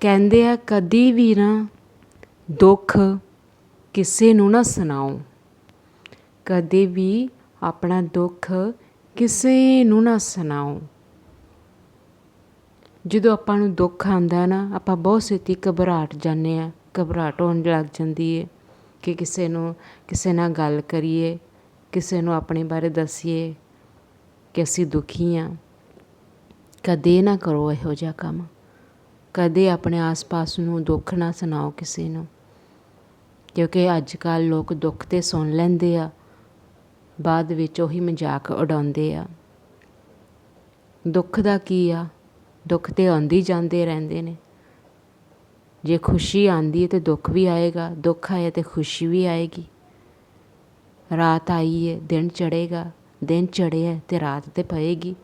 ਕਹਿੰਦੇ ਆ, ਕਦੀ ਵੀ ਨਾ ਦੁੱਖ ਕਿਸੇ ਨੂੰ ਨਾ ਸੁਣਾਓ। ਕਦੇ ਵੀ ਆਪਣਾ ਦੁੱਖ ਕਿਸੇ ਨੂੰ ਨਾ ਸੁਣਾਓ। ਜਦੋਂ ਆਪਾਂ ਨੂੰ ਦੁੱਖ ਆਉਂਦਾ ਨਾ, ਆਪਾਂ ਬਹੁਤ ਛੇਤੀ ਘਬਰਾਹਟ ਜਾਂਦੇ ਆ। ਘਬਰਾਹਟ ਹੋਣ ਲੱਗ ਜਾਂਦੀ ਹੈ ਕਿ ਕਿਸੇ ਨੂੰ, ਕਿਸੇ ਨਾਲ ਗੱਲ ਕਰੀਏ, ਕਿਸੇ ਨੂੰ ਆਪਣੇ ਬਾਰੇ ਦੱਸੀਏ ਕਿ ਅਸੀਂ ਦੁਖੀ ਹਾਂ ਕਦੇ ਨਾ ਕਰੋ ਇਹੋ ਜਿਹਾ ਕੰਮ। ਕਦੇ ਆਪਣੇ ਆਸ-ਪਾਸ ਨੂੰ ਦੁੱਖ ਨਾ ਸੁਣਾਓ ਕਿਸੇ ਨੂੰ। ਕਿਉਂਕਿ ਅੱਜ ਕੱਲ੍ਹ ਲੋਕ ਦੁੱਖ ਤੇ ਸੁਣ ਲੈਂਦੇ ਆ, ਬਾਅਦ ਵਿੱਚ ਉਹੀ ਮਜ਼ਾਕ ਉਡਾਉਂਦੇ ਆ। ਦੁੱਖ ਦਾ ਕੀ ਆ? ਦੁੱਖ ਤੇ ਆਉਂਦੀ ਜਾਂਦੇ ਰਹਿੰਦੇ ਨੇ। ਜੇ ਖੁਸ਼ੀ ਆਂਦੀ ਹੈ ਤੇ ਦੁੱਖ ਵੀ ਆਏਗਾ, ਦੁੱਖ ਆਏ ਤੇ ਖੁਸ਼ੀ ਵੀ ਆਏਗੀ। ਰਾਤ ਆਈ ਹੈ ਦਿਨ ਚੜੇਗਾ ਦਿਨ ਚੜਿਆ ਤੇ ਰਾਤ ਤੇ ਪਏਗੀ।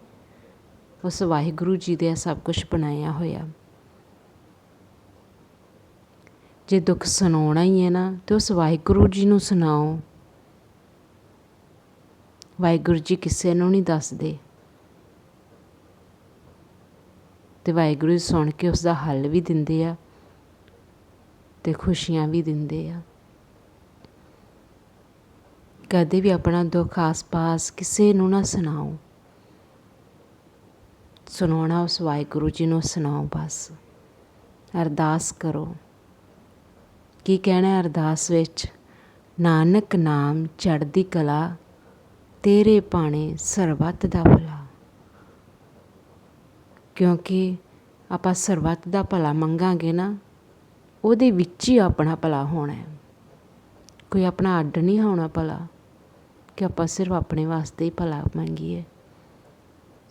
ਉਸ ਵਾਹਿਗੁਰੂ ਜੀ ਦੇ ਸਭ ਕੁਝ ਬਣਾਇਆ ਹੋਇਆ। ਜੇ ਦੁੱਖ ਸੁਣਾਉਣਾ ਹੀ ਹੈ ਨਾ, ਤੇ ਉਸ ਵਾਹਿਗੁਰੂ ਜੀ ਨੂੰ ਸੁਣਾਓ। ਵਾਹਿਗੁਰੂ ਜੀ ਕਿਸੇ ਨੂੰ ਨਹੀਂ ਦੱਸਦੇ। ਤੇ ਵਾਹਿਗੁਰੂ ਜੀ ਸੁਣ ਕੇ ਉਸ ਦਾ ਹੱਲ ਵੀ ਦਿੰਦੇ ਆ ਤੇ ਖੁਸ਼ੀਆਂ ਵੀ ਦਿੰਦੇ ਆ। ਕਦੇ ਵੀ ਆਪਣਾ ਦੁੱਖ ਆਸ-ਪਾਸ ਕਿਸੇ ਨੂੰ ਨਾ ਸੁਣਾਓ। ਸੁਣਾਉਣਾ ਉਸ ਵਾਹਿਗੁਰੂ ਜੀ ਨੂੰ ਸੁਣਾਓ ਬਸ। ਅਰਦਾਸ ਕਰੋ। ਕੀ ਕਹਿਣਾ ਅਰਦਾਸ ਵਿੱਚ? ਨਾਨਕ ਨਾਮ ਚੜ੍ਹਦੀ ਕਲਾ, ਤੇਰੇ ਪਾਣੇ ਸਰਬੱਤ ਦਾ ਭਲਾ। ਕਿਉਂਕਿ ਆਪਾਂ ਸਰਬੱਤ ਦਾ ਭਲਾ ਮੰਗਾਂਗੇ ਨਾ, ਉਹਦੇ ਵਿੱਚ ਹੀ ਆਪਣਾ ਭਲਾ ਹੋਣਾ ਹੈ। ਕੋਈ ਆਪਣਾ ਅੱਡ ਨਹੀਂ ਹੋਣਾ ਭਲਾ, ਕਿ ਆਪਾਂ ਸਿਰਫ ਆਪਣੇ ਵਾਸਤੇ ਹੀ ਭਲਾ ਮੰਗੀਏ।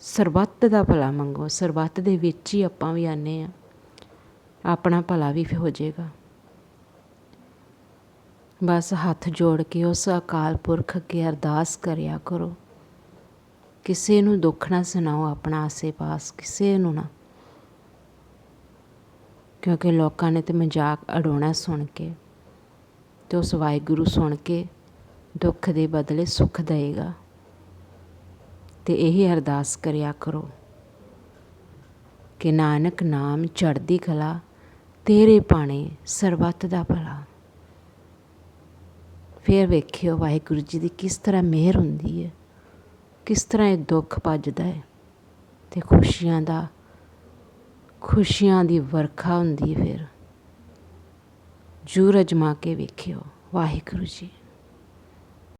ਸਰਬੱਤ ਦਾ ਭਲਾ ਮੰਗੋ, ਸਰਬੱਤ ਦੇ ਵਿੱਚ ਹੀ ਆਪਾਂ ਵੀ ਆਨੇ ਆ ਆਪਣਾ ਭਲਾ ਵੀ ਹੋ ਜਾਏਗਾ। ਬਸ ਹੱਥ ਜੋੜ ਕੇ ਉਸ ਅਕਾਲ ਪੁਰਖ ਅੱਗੇ ਅਰਦਾਸ ਕਰਿਆ ਕਰੋ। ਕਿਸੇ ਨੂੰ ਦੁੱਖ ਨਾ ਸੁਣਾਓ ਆਪਣਾ ਆਸੇ-ਪਾਸ, ਕਿਸੇ ਨੂੰ ਨਾ। ਕਿਉਂਕਿ ਲੋਕਾਂ ਨੇ ਤੇ ਮਜ਼ਾਕ ਅਡਾਉਣਾ ਸੁਣ ਕੇ ਤੇ ਉਸ ਵਾਹਿਗੁਰੂ ਸੁਣ ਕੇ ਦੁੱਖ ਦੇ ਬਦਲੇ ਸੁੱਖ ਦੇਗਾ। ਤੇ ਇਹੀ ਅਰਦਾਸ ਕਰਿਆ ਕਰੋ ਕਿ ਨਾਨਕ ਨਾਮ ਚੜ੍ਹਦੀ ਕਲਾ ਤੇਰੇ ਪਾਣੇ ਸਰਬੱਤ ਦਾ ਭਲਾ। ਫਿਰ ਵੇਖਿਓ ਵਾਹਿਗੁਰੂ ਜੀ ਦੀ ਕਿਸ ਤਰ੍ਹਾਂ ਮਿਹਰ ਹੁੰਦੀ ਹੈ, ਕਿਸ ਤਰ੍ਹਾਂ ਇਹ ਦੁੱਖ ਭੱਜਦਾ ਹੈ ਤੇ ਖੁਸ਼ੀਆਂ ਦਾ, ਖੁਸ਼ੀਆਂ ਦੀ ਵਰਖਾ ਹੁੰਦੀ ਹੈ ਫਿਰ। ਜੂਰ ਅਜਮਾ ਕੇ ਵੇਖਿਓ ਵਾਹਿਗੁਰੂ ਜੀ।